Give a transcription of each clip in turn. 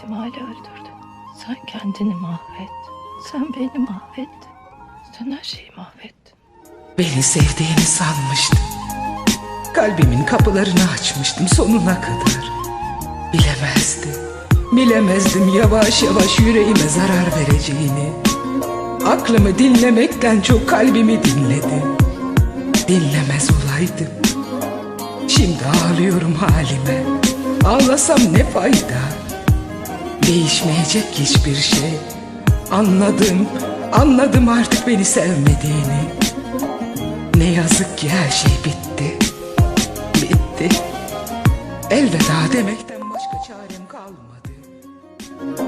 ihtimali öldürdün. Sen kendini mahvettin. Sen beni mahvettin. Sen her şeyi mahvettin. Beni sevdiğini sanmıştım. Kalbimin kapılarını açmıştım sonuna kadar. Bilemezdim, bilemezdim yavaş yavaş yüreğime zarar vereceğini. Aklımı dinlemekten çok kalbimi dinledim. Dinlemez olaydım. Şimdi ağlıyorum halime. Ağlasam ne fayda? Değişmeyecek hiçbir şey. Anladım, anladım artık beni sevmediğini. Ne yazık ki her şey bitti. Bitti. Elveda demekten başka çarem kalmadı.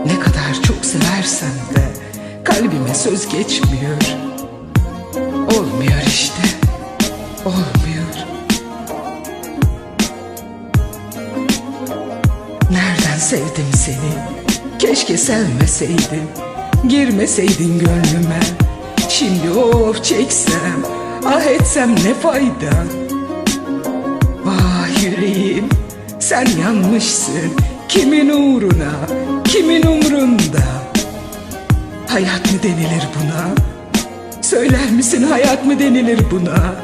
Ne kadar çok seversem de kalbime söz geçmiyor. Olmuyor işte. Olmuyor. Nereden sevdim seni? Keşke sevmeseydim. Girmeseydin gönlüme. Şimdi of çeksem, ah etsem ne fayda? Vah yüreğim, sen yanmışsın. Kimin uğruna, kimin umrunda? Hayat mı denilir buna? Söyler misin hayat mı denilir buna?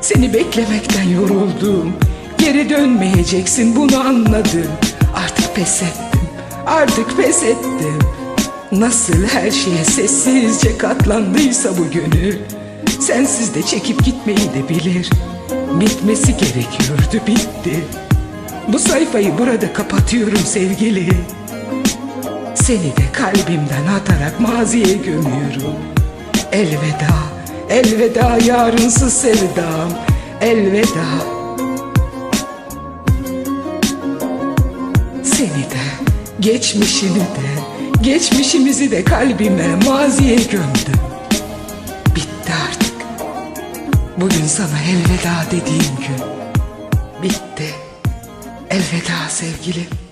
Seni beklemekten yoruldum. Geri dönmeyeceksin bunu anladım. Artık pes ettim. Artık pes ettim. Nasıl her şeye sessizce katlandıysa bu gönül. Sensiz de çekip gitmeyi de bilir. Bitmesi gerekiyordu bitti. Bu sayfayı burada kapatıyorum sevgili. Seni de kalbimden atarak maziye gömüyorum. Elveda, elveda yarınsız sevdam, elveda. Seni de, geçmişini de, geçmişimizi de kalbime maziye gömdüm. Bitti artık. Bugün sana elveda dediğim gün. Bitti. Elveda sevgilim.